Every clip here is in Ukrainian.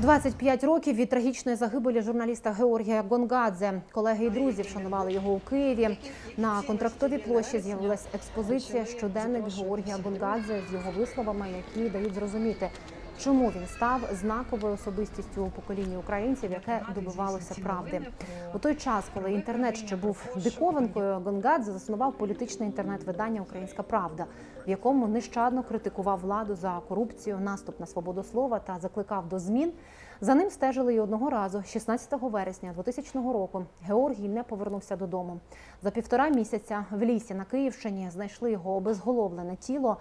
25 років від трагічної загибелі журналіста Георгія Гонгадзе. Колеги і друзі вшанували його у Києві. На контрактовій площі з'явилась експозиція щоденник Георгія Гонгадзе з його висловами, які дають зрозуміти, чому він став знаковою особистістю у поколінні українців, яке добивалося правди. У той час, коли інтернет ще був диковинкою, Гонгадзе заснував політичне інтернет-видання Українська Правда, в якому нещадно критикував владу за корупцію, наступ на свободу слова та закликав до змін. За ним стежили і одного разу, 16 вересня 2000 року. Георгій не повернувся додому. За півтора місяця в лісі на Київщині знайшли його обезголовлене тіло.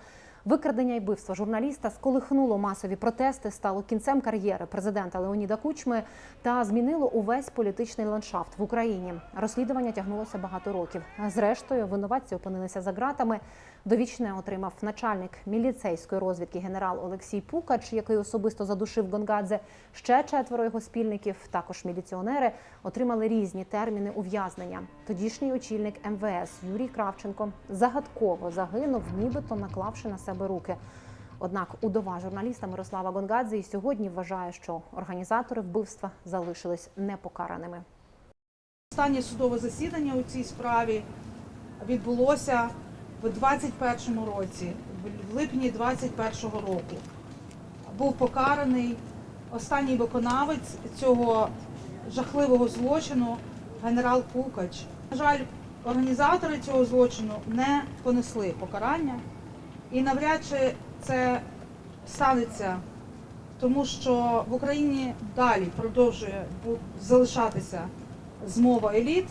Викрадення і вбивство журналіста сколихнуло масові протести, стало кінцем кар'єри президента Леоніда Кучми та змінило увесь політичний ландшафт в Україні. Розслідування тягнулося багато років. Зрештою, винуватці опинилися за ґратами. Довічне отримав начальник міліцейської розвідки генерал Олексій Пукач, який особисто задушив Гонгадзе. Ще четверо його спільників, також міліціонери, отримали різні терміни ув'язнення. Тодішній очільник МВС Юрій Кравченко загадково загинув, нібито наклавши на себе руки. Однак удова журналіста Мирослава Гонгадзе і сьогодні вважає, що організатори вбивства залишились непокараними. Останнє судове засідання у цій справі відбулося в 21 році, в липні 21 року. Був покараний останній виконавець цього жахливого злочину генерал Пукач. На жаль, організатори цього злочину не понесли покарання і навряд чи це станеться тому що в Україні далі продовжує залишатися змова еліт,